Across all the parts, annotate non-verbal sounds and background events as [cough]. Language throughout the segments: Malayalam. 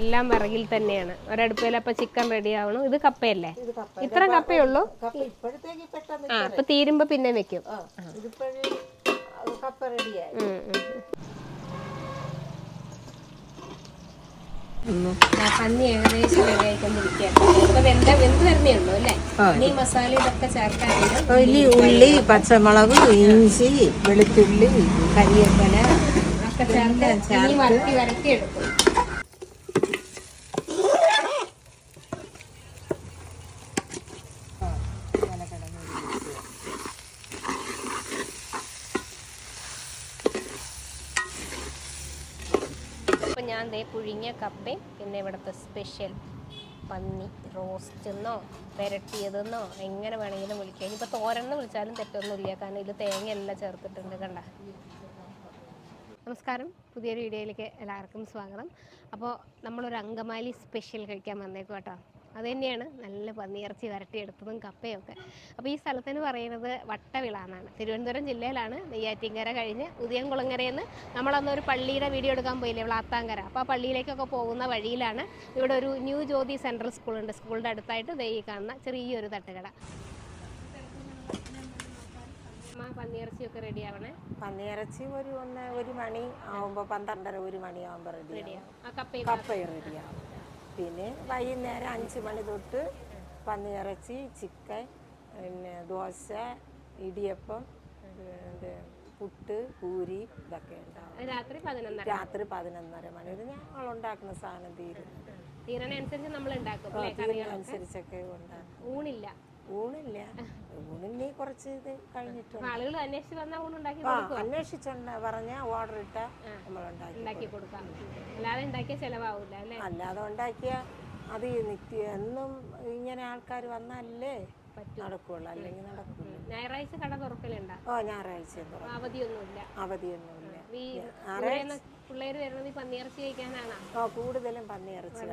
എല്ലാം വിറകിൽ തന്നെയാണ്. ഒരടുപ്പിൽ അപ്പൊ ചിക്കൻ റെഡി ആവണം. ഇത് കപ്പയല്ലേ? ഇത്ര കപ്പയുള്ളൂ? ആ അപ്പൊ തീരുമ്പോ പിന്നെ വെക്കും. കപ്പ റെഡിയായി പന്നി ഏകദേശം ഇനി ഉള്ളി പച്ചമുളക് ഇഞ്ചി വെളുത്തുള്ളി കരിയപ്പന ഒക്കെ ചേർത്ത് വരട്ടി വരട്ടി എടുക്കും അപ്പോൾ ഞാൻ ദേ പുഴുങ്ങിയ കപ്പയും പിന്നെ ഇവിടുത്തെ സ്പെഷ്യൽ പന്നി റോസ്റ്റ് എന്നോ പെരട്ടിയതെന്നോ എങ്ങനെ വേണമെങ്കിലും വിളിക്കാം. ഇനിയിപ്പോൾ തോരന്ന് വിളിച്ചാലും തെറ്റൊന്നുമില്ല കാരണം ഇതിൽ തേങ്ങ എല്ലാം ചേർത്തിട്ടുണ്ട് കണ്ട. നമസ്കാരം പുതിയൊരു വീഡിയോയിലേക്ക് എല്ലാവർക്കും സ്വാഗതം. അപ്പോൾ നമ്മളൊരു അങ്കമാലി സ്പെഷ്യൽ കഴിക്കാൻ വന്നേക്കും കേട്ടോ അത് തന്നെയാണ് നല്ല പന്നിയിറച്ചി വരട്ടിയെടുത്തതും കപ്പയൊക്കെ. അപ്പോൾ ഈ സ്ഥലത്തിന് പറയുന്നത് വട്ടവിള എന്നാണ്. തിരുവനന്തപുരം ജില്ലയിലാണ് നെയ്യാറ്റിങ്കര കഴിഞ്ഞ് ഉദയംകുളങ്ങരയിൽ നിന്ന് നമ്മളന്നൊരു പള്ളിയുടെ വീഡിയോ എടുക്കാൻ പോയില്ലേ വ്ളാത്താങ്കര. അപ്പോൾ ആ പള്ളിയിലേക്കൊക്കെ പോകുന്ന വഴിയിലാണ് ഇവിടെ ഒരു ന്യൂ ജ്യോതി സെൻട്രൽ സ്കൂളുണ്ട്. സ്കൂളിന്റെ അടുത്തായിട്ട് ദൈ കാണുന്ന ചെറിയൊരു തട്ടുകട. പന്നിയിറച്ചിയൊക്കെ റെഡി ആവണേ? പന്നിയിറച്ചി ഒരു ഒന്ന് ഒരു മണി ആവുമ്പോൾ പന്ത്രണ്ടര ഒരു മണി ആവുമ്പോൾ റെഡി കപ്പ റെഡിയാവും പിന്നെ വൈകുന്നേരം അഞ്ച് മണി തൊട്ട് പന്നിയിറച്ചി ചിക്കൻ പിന്നെ ദോശ ഇടിയപ്പം പിന്നെ പുട്ട് പൂരി ഇതൊക്കെ ഉണ്ടാവും. രാത്രി പതിനൊന്നര. രാത്രി പതിനൊന്നര മണി. വരെ ഞങ്ങൾ ഉണ്ടാക്കുന്ന സാധനം തീരും തീരണ അനുസരിച്ച് നമ്മൾ ഉണ്ടാക്കും കറികളൊക്കെ? അനുസരിച്ചൊക്കെ ഉണ്ടാക്കും. ഊണില്ല. ഊണില്ല. ഊണിനി കുറച്ച് ഇത് കഴിഞ്ഞിട്ടുണ്ട് ആളുകൾ അന്വേഷിച്ച് വന്നാൽ ഊണുണ്ടാക്കി ആ അന്വേഷിച്ചുണ്ട് പറഞ്ഞ ഓർഡർ ഇട്ട നമ്മൾ ഉണ്ടാക്കി ഉണ്ടാക്കി കൊടുക്കാം. അല്ലാതെ ഉണ്ടാക്കിയ ചെലവാവില്ല അല്ലേ? അല്ലാതെ ഉണ്ടാക്കിയ അത് നിത്യ എന്നും ഇങ്ങനെ ആൾക്കാർ വന്നാലേ നടക്കുള്ളൂ. അല്ലെങ്കിൽ നടക്കില്ല ഞായറാഴ്ച കട തുറക്കലുണ്ടോ? ഓ ഞായറാഴ്ച അവധിയൊന്നുമില്ല. അവധിയൊന്നുമില്ല. പിള്ളേര് വരുന്നത് പന്നിയിറച്ചി കഴിക്കാനാണോ? ഓ കൂടുതലും പന്നിയിറച്ചി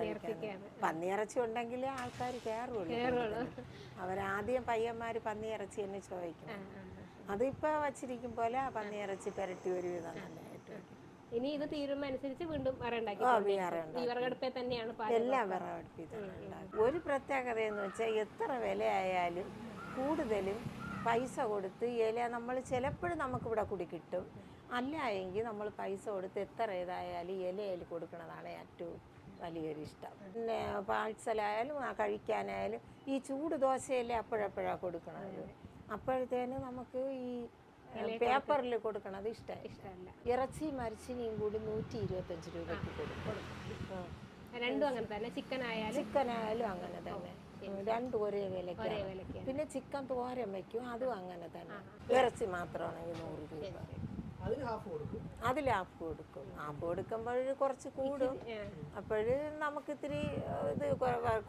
പന്നിയിറച്ചി ഉണ്ടെങ്കിലേ ആൾക്കാർ കയറുള്ളൂ അവരാദ്യം പയ്യന്മാര് പന്നിയിറച്ചി തന്നെ ചോദിക്കും. അതിപ്പോ വച്ചിരിക്കും പോലെ പന്നിയിറച്ചി പെരട്ടി ഒരു വിധം നല്ലതായിട്ട്. ഇനി ഇത് തീരുമ്പോ അനുസരിച്ച് വീണ്ടും വിറകടുപ്പേ തന്നെയാണ്. എല്ലാം വിറകടുപ്പിൽ ഒരു പ്രത്യേകത എന്ന് വെച്ചാൽ എത്ര വിലയായാലും കൂടുതലും പൈസ കൊടുത്ത് ഇല നമ്മൾ ചിലപ്പോഴും നമുക്കിവിടെ കൂടി കിട്ടും. അല്ല എങ്കിൽ നമ്മൾ പൈസ കൊടുത്ത് എത്ര ഇതായാലും ഇലയിൽ കൊടുക്കുന്നതാണ് ഏറ്റവും വലിയൊരു ഇഷ്ടം. പിന്നെ പാഴ്സലായാലും ആ കഴിക്കാനായാലും ഈ ചൂട് ദോശയല്ലേ അപ്പോഴപ്പോഴാണ് കൊടുക്കണത്. അപ്പോഴത്തേന് നമുക്ക് ഈ പേപ്പറിൽ കൊടുക്കണത് ഇഷ്ടം ഇഷ്ടമല്ല. ഇറച്ചി മരിച്ചിനിയും കൂടി നൂറ്റി ഇരുപത്തഞ്ച് രൂപയ്ക്ക് കൊടുക്കും. രണ്ടും അങ്ങനെ തന്നെ. ചിക്കൻ ആയാലും ചിക്കൻ ആയാലും അങ്ങനെ തന്നെ. രണ്ടും ഒരേ വിലക്ക് പിന്നെ ചിക്കൻ തോരൻ വെക്കും അതും അങ്ങനെ തന്നെ. ഇറച്ചി മാത്രമാണെങ്കിൽ നൂറ് രൂപ അതിൽ ആപ്പ് കൊടുക്കും. ആപ്പ് കൊടുക്കുമ്പോൾ കുറച്ച് കൂടും. [laughs] അപ്പോഴ് നമുക്ക് ഇത്തിരി ഇത്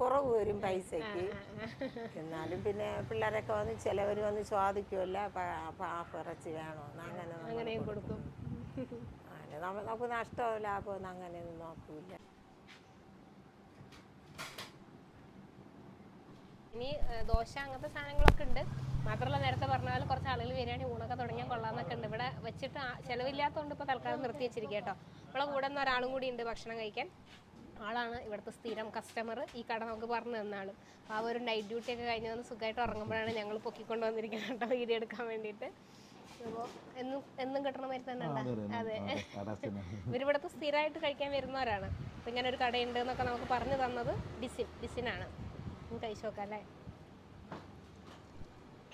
കുറവ് വരും പൈസക്ക് [laughs] എന്നാലും പിന്നെ പിള്ളേരൊക്കെ വന്ന് ചിലവർ വന്ന് ചോദിക്കുമല്ല അപ്പം ആപ്പ് ഇറച്ചി വേണോ അങ്ങനെ കൊടുക്കും. അങ്ങനെ നമ്മ- നമുക്ക് നഷ്ടമോ ലാഭമൊന്നും അങ്ങനെയൊന്നും നോക്കൂല. ഇനി ദോശ അങ്ങനത്തെ സാധനങ്ങളൊക്കെ ഉണ്ട്. മാത്രമല്ല നേരത്തെ പറഞ്ഞ പോലെ കുറച്ച് ആളുകൾ വരികയാണെങ്കിൽ ഊണൊക്കെ തുടങ്ങിയാൽ കൊള്ളാമെന്നൊക്കെ ഉണ്ട്. ഇവിടെ വെച്ചിട്ട് ചിലവില്ലാത്തതുകൊണ്ട് ഇപ്പോൾ തൽക്കാലം നിർത്തി വെച്ചിരിക്കുക കേട്ടോ നമ്മളെ കൂടെ നിന്ന് ഒരാളും കൂടി ഉണ്ട് ഭക്ഷണം കഴിക്കാൻ. ആളാണ് ഇവിടുത്തെ സ്ഥിരം കസ്റ്റമർ ഈ കട നമുക്ക് പറഞ്ഞു തന്നാണ് ആ ഒരു നൈറ്റ് ഡ്യൂട്ടി ഒക്കെ കഴിഞ്ഞ് വന്ന് സുഖമായിട്ട് ഉറങ്ങുമ്പോഴാണ് ഞങ്ങൾ പൊക്കിക്കൊണ്ട് വന്നിരിക്കുന്നത് കേട്ടോ വീഡിയോ എടുക്കാൻ വേണ്ടിയിട്ട്. അപ്പോൾ എന്നും എന്നും കിട്ടണ മാതിരി തന്നെ അതെ [laughs] ഇവരിവിടുത്തെ സ്ഥിരമായിട്ട് കഴിക്കാൻ വരുന്നവരാണ്. അപ്പോൾ ഇങ്ങനെ ഒരു കടയുണ്ട് എന്നൊക്കെ നമുക്ക് പറഞ്ഞു തന്നത് ഡിസിൻ ഡിസിനാണ് കഴിച്ചു നോക്കാം അല്ലേ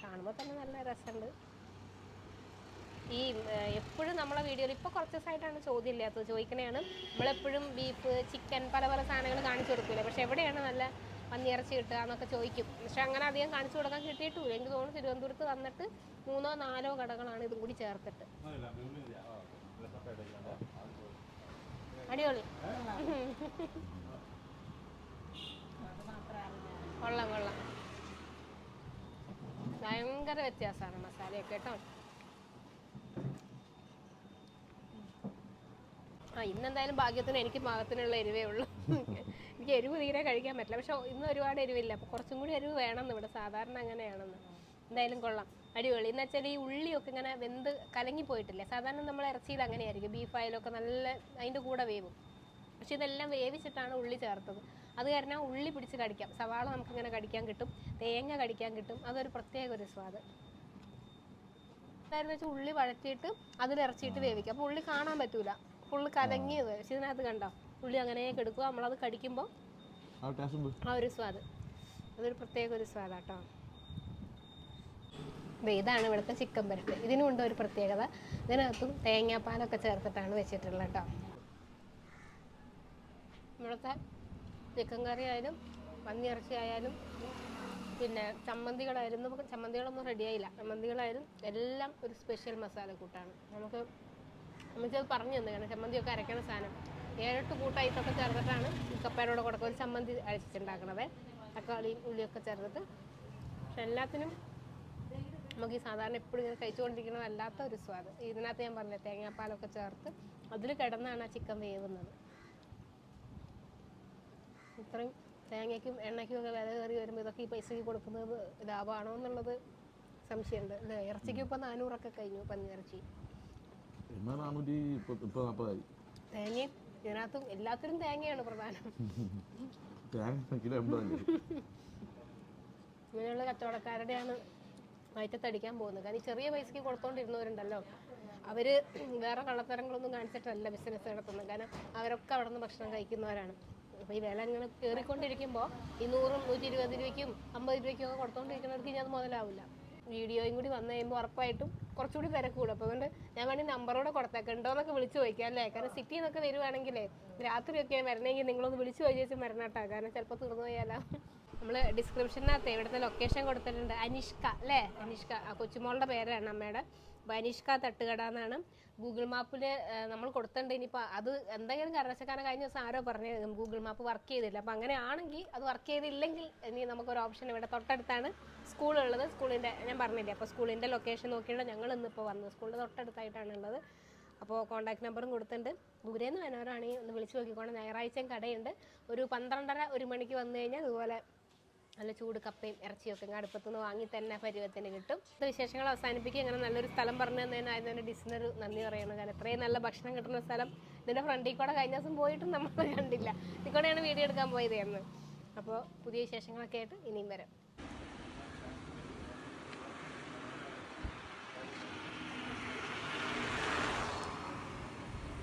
കാണുമ്പോൾ തന്നെ നല്ല രസമുണ്ട്. ഈ എപ്പോഴും നമ്മളെ വീഡിയോയിൽ ഇപ്പോൾ കുറച്ച് ദിവസമായിട്ടാണ് ചോദ്യം ഇല്ലാത്തത്. ചോദിക്കണേയാണ് നമ്മളെപ്പോഴും ബീഫ് ചിക്കൻ പല പല സാധനങ്ങൾ കാണിച്ചു കൊടുക്കില്ല പക്ഷെ എവിടെയാണ് നല്ല പന്നിയിറച്ചി കിട്ടുക എന്നൊക്കെ ചോദിക്കും. പക്ഷെ അങ്ങനെ അധികം കാണിച്ചു കൊടുക്കാൻ കിട്ടിയിട്ടില്ല. എനിക്ക് തോന്നുന്നു തിരുവനന്തപുരത്ത് വന്നിട്ട് മൂന്നോ നാലോ കടകളാണ് ഇതും കൂടി ചേർത്തിട്ട്. അടിപൊളി. [laughs] കൊള്ളാം കൊള്ളാം. ഭയങ്കര വ്യത്യാസമാണ് മസാലയൊക്കെ കേട്ടോ. ആ ഇന്നെന്തായാലും ഭാഗ്യത്തിന് എനിക്ക് പാകത്തിനുള്ള എരിവേ ഉള്ളൂ. എനിക്ക് എരിവ് തീരെ കഴിക്കാൻ പറ്റില്ല. പക്ഷെ ഇന്ന് ഒരുപാട് എരിവില്ല. അപ്പോൾ കുറച്ചും കൂടി എരിവ് വേണമെന്ന് ഇവിടെ. സാധാരണ അങ്ങനെയാണെന്ന്. എന്തായാലും കൊള്ളാം. അടിപൊളി. എന്ന് വെച്ചാൽ ഈ ഉള്ളിയൊക്കെ ഇങ്ങനെ വെന്ത് കലങ്ങി പോയിട്ടില്ലേ? സാധാരണ നമ്മൾ ഇറച്ചിയിൽ അങ്ങനെയായിരിക്കും. ബീഫ് ആയാലൊക്കെ നല്ല അതിന്റെ കൂടെ വേവും. പക്ഷെ ഇതെല്ലാം വേവിച്ചിട്ടാണ് ഉള്ളി ചേർത്തത്. അത് കാരണം ഉള്ളി പിടിച്ച് കടിക്കാം. സവാള നമുക്കിങ്ങനെ കടിക്കാൻ കിട്ടും. തേങ്ങ കടിക്കാൻ കിട്ടും. അതൊരു പ്രത്യേക ഒരു സ്വാദ് എന്തായിരുന്നു വെച്ചാൽ ഉള്ളി വഴറ്റിയിട്ട് അതിൽ ഇറച്ചിയിട്ട് വേവിക്കുക അപ്പോൾ ഉള്ളി കാണാൻ പറ്റൂല. ഫുള്ള് കലങ്ങിയത്. പക്ഷെ ഇതിനകത്ത് കണ്ടോ? ഉള്ളി അങ്ങനെ കെടുക്കുക. നമ്മളത് കടിക്കുമ്പോൾ ആ ഉണ്ട്. ഒരു സ്വാദ് അതൊരു പ്രത്യേക ഒരു സ്വാദാട്ടോ ഇതാണ് ഇവിടുത്തെ ചിക്കൻ പുരട്ട്. ഇതിനുണ്ട് ഒരു പ്രത്യേകത. ഇതിനകത്തും തേങ്ങാപ്പാലൊക്കെ ചേർത്തിട്ടാണ് വെച്ചിട്ടുള്ളത് കേട്ടോ. ഇവിടുത്തെ ചിക്കൻ കറി ആയാലും പന്നിയിറച്ചി ആയാലും പിന്നെ ചമ്മന്തികളായിരുന്നു നമുക്ക് ചമ്മന്തികളൊന്നും റെഡിയായില്ല ചമ്മന്തികളായാലും എല്ലാം ഒരു സ്പെഷ്യൽ മസാല കൂട്ടാണ്. നമുക്ക് അമ്മച്ചത് പറഞ്ഞു തന്നെ കാരണം ചമ്മന്തിയൊക്കെ അരയ്ക്കണ സാധനം. ഏഴെട്ട് കൂട്ടായിട്ടൊക്കെ ചേർത്തിട്ടാണ് ഈ കപ്പയുടെ കൂടെ ഒരു ചമ്മന്തി അരച്ചിട്ടുണ്ടാക്കണത്. തക്കാളിയും ഉള്ളിയൊക്കെ ചേർത്തിട്ട് പക്ഷെ എല്ലാത്തിനും നമുക്ക് ഈ സാധാരണ എപ്പോഴും ഇങ്ങനെ കഴിച്ചുകൊണ്ടിരിക്കുന്ന വല്ലാത്ത ഒരു സ്വാദ്. ഇതിനകത്ത് ഞാൻ പറഞ്ഞില്ലേ തേങ്ങാപ്പാലൊക്കെ ചേർത്ത് അതിൽ കിടന്നാണ് ആ ചിക്കൻ വേവുന്നത്. ഇത്രയും തേങ്ങയ്ക്കും എണ്ണയ്ക്കും ഒക്കെ വില കയറി വരുമ്പോൾ ഇതൊക്കെ ഈ പൈസയ്ക്ക് കൊടുക്കുന്നത് ലാഭമാണോ എന്നുള്ളത് സംശയമുണ്ട് അല്ലേ? ഇറച്ചിക്ക് ഇപ്പം നാനൂറൊക്കെ കഴിഞ്ഞു പന്നിയിറച്ചി. തേങ്ങ ഇതിനകത്തും എല്ലാത്തിനും തേങ്ങയാണ് പ്രധാനം. ഇങ്ങനെയുള്ള കച്ചവടക്കാരുടെയാണ് വയറ്റത്തടിക്കാൻ പോകുന്നത്. കാരണം ചെറിയ പൈസയ്ക്ക് കൊടുത്തോണ്ടിരുന്നവരുണ്ടല്ലോ. അവർ വേറെ കള്ളത്തരങ്ങളൊന്നും കാണിച്ചിട്ടല്ല ബിസിനസ് നടത്തുന്നത്. കാരണം അവരൊക്കെ അവിടെ നിന്ന് ഭക്ഷണം കഴിക്കുന്നവരാണ്. അപ്പോൾ ഈ വില ഇങ്ങനെ കയറിക്കൊണ്ടിരിക്കുമ്പോൾ ഈ നൂറും നൂറ്റി ഇരുപത് രൂപയ്ക്കും അമ്പത് രൂപയ്ക്കും ഒക്കെ കൊടുത്തോണ്ടിരിക്കുന്നവർക്ക് ഇനി അത് മുതലാവില്ല വീഡിയോയും കൂടി വന്നു കഴിയുമ്പോൾ ഉറപ്പായിട്ടും കുറച്ചുകൂടി തിരക്ക് കൂടും. അപ്പോൾ അതുകൊണ്ട് ഞാൻ വേണ്ടി നമ്പറോടെ കൊടുത്തേക്കുണ്ടോ എന്നൊക്കെ വിളിച്ചു ചോദിക്കാം അല്ലേ? കാരണം സിറ്റിയിൽ നിന്നൊക്കെ വരുവാണെങ്കിലേ രാത്രിയൊക്കെ വരണമെങ്കിൽ നിങ്ങളൊന്ന് വിളിച്ചു ചോദിച്ചു കേട്ടോ കാരണം ചിലപ്പോൾ തീർന്നു പോയാലോ. നമ്മൾ ഡിസ്ക്രിപ്ഷനകത്ത് ഇവിടുത്തെ ലൊക്കേഷൻ കൊടുത്തിട്ടുണ്ട് അനിഷ്ക അല്ലേ? അനിഷ്ക ആ കൊച്ചുമോളുടെ പേരാണ് അമ്മയുടെ. അനിഷ്ക തട്ടുകട എന്നാണ് ഗൂഗിൾ മാപ്പിൽ നമ്മൾ കൊടുത്തിട്ടുണ്ട്. ഇനിയിപ്പോൾ അത് എന്തെങ്കിലും കാരണവശക്കാരൻ കഴിഞ്ഞ ദിവസം ആരോ പറഞ്ഞു ഗൂഗിൾ മാപ്പ് വർക്ക് ചെയ്തില്ല. അപ്പോൾ അങ്ങനെ ആണെങ്കിൽ അത് വർക്ക് ചെയ്തില്ലെങ്കിൽ ഇനി നമുക്കൊരു ഓപ്ഷൻ ഇവിടെ തൊട്ടടുത്താണ് സ്കൂളുള്ളത്. സ്കൂളിന്റെ ഞാൻ പറഞ്ഞില്ലേ അപ്പോൾ സ്കൂളിന്റെ ലൊക്കേഷൻ നോക്കിയിട്ട് ഞങ്ങൾ ഇന്നിപ്പോൾ വന്നത് സ്കൂളിന്റെ തൊട്ടടുത്തായിട്ടാണ് ഉള്ളത്. അപ്പോൾ കോൺടാക്ട് നമ്പറും കൊടുത്തിട്ടുണ്ട്. ദൂരേന്ന് വരുന്നവരാണെങ്കിൽ ഒന്ന് വിളിച്ച് നോക്കിക്കോണം. ഞായറാഴ്ചയും കടയുണ്ട്. ഒരു പന്ത്രണ്ടര ഒരു മണിക്ക് വന്നു കഴിഞ്ഞാൽ ഇതുപോലെ നല്ല ചൂട് കപ്പയും ഇറച്ചിയൊക്കെ അടുപ്പത്തുനിന്ന് വാങ്ങി തന്നെ പരുവത്തിന് കിട്ടും. വിശേഷങ്ങൾ അവസാനിപ്പിക്കുക. ഇങ്ങനെ നല്ലൊരു സ്ഥലം പറഞ്ഞു തന്നതിനായിരുന്നു തന്നെ ഡിസിനർ നന്ദി പറയണം കാരണം ഇത്രയും നല്ല ഭക്ഷണം കിട്ടുന്ന സ്ഥലം ഇതിന്റെ ഫ്രണ്ടിൽ കൂടെ കഴിഞ്ഞ ദിവസം പോയിട്ടും നമ്മൾ കണ്ടില്ല. ഇതിൽ വീഡിയോ എടുക്കാൻ പോയത് എന്ന്. അപ്പോൾ പുതിയ വിശേഷങ്ങളൊക്കെ ആയിട്ട് ഇനിയും വരാം.